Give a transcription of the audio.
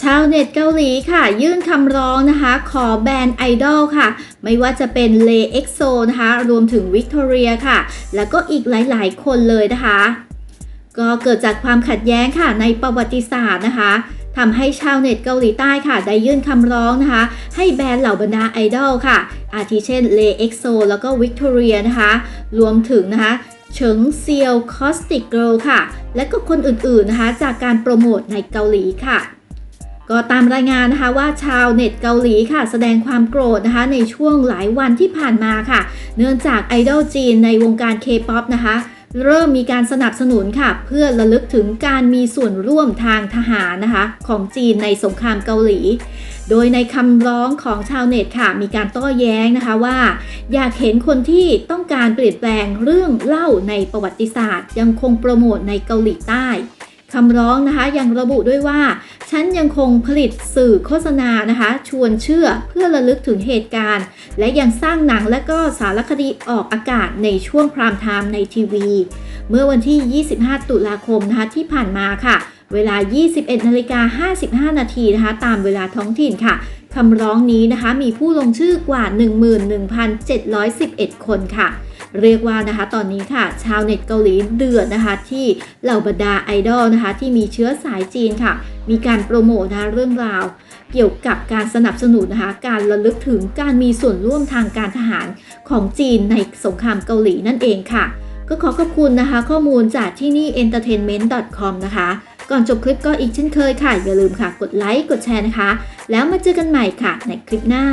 ชาวเน็ตเกาหลีค่ะ ยื่นคำร้องนะคะ ขอแบนไอดอลค่ะ ไม่ว่าจะเป็นเลเอ็กโซนะคะ รวมถึงวิกตอเรียค่ะ แล้วก็อีกหลายๆ คนเลยนะคะ ก็เกิดจากความขัดแย้งค่ะในประวัติศาสตร์นะคะทำให้ชาวเน็ตเกาหลีใต้ค่ะ ได้ยื่นคำร้องนะคะ ให้แบนเหล่าบรรดาไอดอลค่ะ อาทิเช่นเลเอ็กโซแล้วก็วิกตอเรียนะคะ รวมถึงนะคะเฉิงเซียวคอสติกเกิลค่ะ และก็คนอื่นๆนะคะ จากการโปรโมทในเกาหลีค่ะ ก็ตามรายงานนะคะว่าชาวเน็ตเกาหลีค่ะ แสดงความโกรธนะคะในช่วงหลายวันที่ผ่านมาค่ะ เนื่องจากไอดอลจีนในวงการ K-POP นะคะเริ่มมีการสนับสนุนค่ะ เพื่อระลึกถึงการมีส่วนร่วมทางทหารนะคะ ของจีนในสงครามเกาหลี โดยในคำร้องของชาวเน็ตค่ะ มีการโต้แย้งนะคะว่า อยากเห็นคนที่ต้องการเปลี่ยนแปลงเรื่องเล่าในประวัติศาสตร์ ยังคงโปรโมทในเกาหลีใต้ คำร้องนะคะยังระบุด้วยว่า ฉันยังคงผลิตสื่อโฆษณานะคะ ชวนเชื่อเพื่อระลึกถึงเหตุการณ์ และยังสร้างหนังและก็สารคดีออกอากาศในช่วงพรามไทม์ในทีวี เมื่อวันที่ 25 ตุลาคมนะคะที่ผ่านมาค่ะ เวลา 21นาฬิกา55 นาทีนะคะ ตามเวลาท้องถิ่นค่ะคำร้องนี้นะคะมีผู้ลงชื่อกว่า 11,711 คนค่ะ เรียกว่านะคะตอนนี้ค่ะ ชาวเน็ตเกาหลีเดือดนะคะที่เหล่าบรรดาไอดอลนะคะที่มีเชื้อสายจีนค่ะ มีการโปรโมทนะะเรื่องราว เกี่ยวกับการสนับสนุนนะคะ การระลึกถึงการมีส่วนร่วมทางการทหารของจีนในสงครามเกาหลีนั่นเองค่ะ ก็ขอขอบคุณนะคะ ข้อมูลจากที่นี่ entertainment.com นะคะ ก่อนจบคลิปก็อีกเช่นเคยค่ะ อย่าลืมค่ะ กดไลค์ กดแชร์นะคะ แล้วมาเจอกันใหม่ค่ะในคลิปหน้า